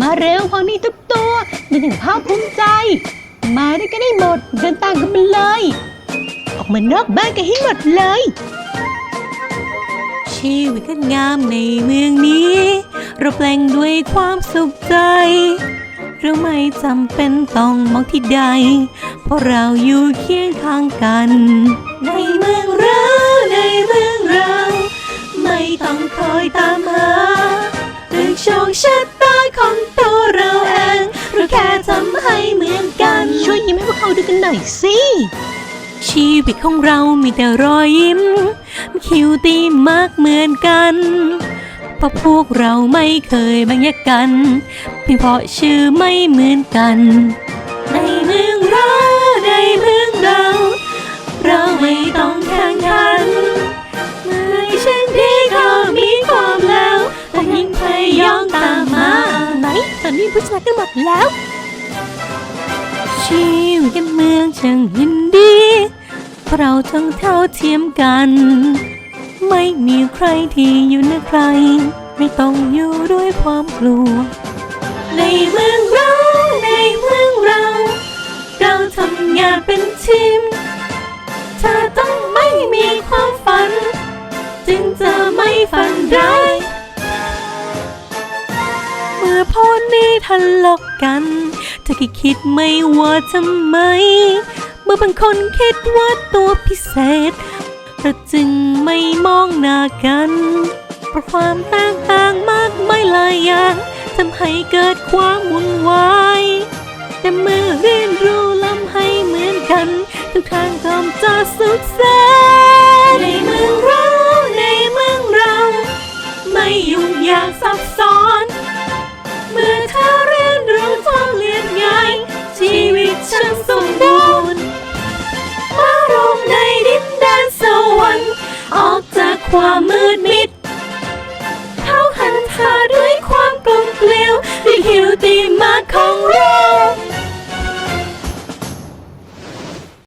มาเร็วพอนี่ทุกตัวมีถึงภาคภูมิใจ มาด้วยกันได้หมดเดินตามกันไปเลย ออกมานอกบ้านกันให้หมดเลย ชีวิตก็งามในเมืองนี้ เราแปลงด้วยความสุขใจ เราไม่จำเป็นต้องมองที่ใด เพราะเราอยู่เคียงข้างกัน ในเมืองเราในเมืองเรา ไม่ต้องคอยตามหาเรื่องโชคชะตา ของตัวเราเองเราแค่ทำให้เหมือนกัน ช่วยยิ้มให้พวกเขาดูกันหน่อยสิ ชีวิตของเรามีแต่รอยยิ้ม คิวตีมากเหมือนกันเพราะพวกเราไม่เคยแบ่งแยกกันเพียงเพราะชื่อไม่เหมือนกัน อนนี้ผู้ชนะกันหมดแล้ว ชีวิตเมืองช่างยินดีเพราะเราทั้งเท่าเทียมกัน ไม่มีใครที่อยู่เหนือใคร ไม่ต้องอยู่ด้วยความกลัว ในเมืองเราในเมืองเรา เราทำงานเป็นทีม เลาะกันเธอก็คิดไม่ว่าทำไม เมื่อบางคนคิดว่าตัวพิเศษเราจึงไม่มองหน้ากัน เพราะความแตกต่างมากไม่หลายอย่างทำให้เกิดความวุ่นวายแต่เมื่อเรียนรู้ลำให้เหมือนกัน ทุกทางก็จะสุดส ค์ออกจากความมืดมิด